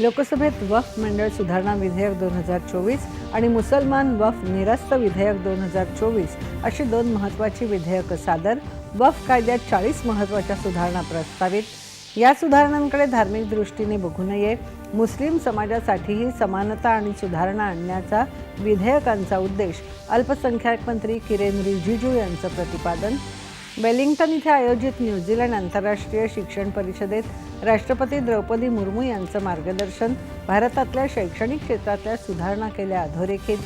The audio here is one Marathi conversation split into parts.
लोकसभेत वफ मंडळ सुधारणा विधेयक दोन हजार चोवीस आणि मुसलमान वफ निरस्त विधेयक दोन हजार चोवीस अशी दोन महत्त्वाची विधेयकं सादर वफ कायद्यात चाळीस महत्त्वाच्या सुधारणा प्रस्तावित. या सुधारणांकडे धार्मिक दृष्टीने बघू नये. मुस्लिम समाजासाठीही समानता आणि सुधारणा आणण्याचा विधेयकांचा उद्देश अल्पसंख्याक मंत्री किरेन रिजिजू यांचं प्रतिपादन. वेलिंग्टन इथे आयोजित न्यूझीलंड आंतरराष्ट्रीय शिक्षण परिषदेत राष्ट्रपती द्रौपदी मुर्मू यांचं मार्गदर्शन भारतातल्या शैक्षणिक क्षेत्रातल्या सुधारणा केल्या अधोरेखित.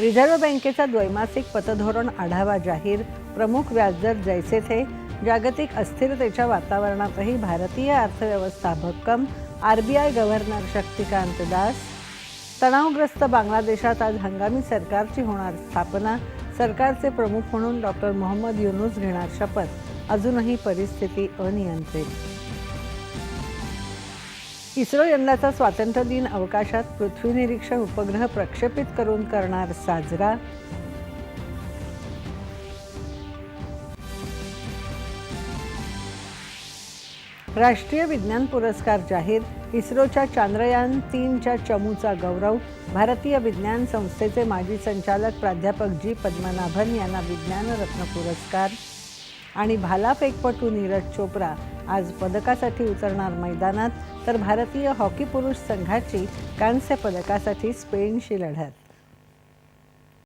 रिझर्व्ह बँकेचा द्वैमासिक पतधोरण आढावा जाहीर. प्रमुख व्याजदर जैसे थे जागतिक अस्थिरतेच्या वातावरणातही भारतीय अर्थव्यवस्था भक्कम. RBI governor Shaktikanta Das. तणावग्रस्त बांगलादेशात आज हंगामी सरकारची होणार स्थापना. सरकारचे प्रमुख म्हणून डॉक्टर मोहम्मद युनूस घेणार शपथ. अजूनही परिस्थिती अनियंत्रित. इस्रो यंदाचा स्वातंत्र्य दिन अवकाशात पृथ्वी निरीक्षण उपग्रह प्रक्षेपित करून करणार साजरा. राष्ट्रीय विज्ञान पुरस्कार जाहीर इस्रोच्या चांद्रयान तीनच्या चमूचा गौरव भारतीय विज्ञान संस्थेचे माजी संचालक प्राध्यापक जी. पद्मनाभन यांना विज्ञानरत्न पुरस्कार. आणि भालाफेकपटू नीरज चोप्रा आज पदकासाठी उतरणार मैदानात तर भारतीय हॉकी पुरुष संघाची कांस्य पदकासाठी स्पेनशी लढत.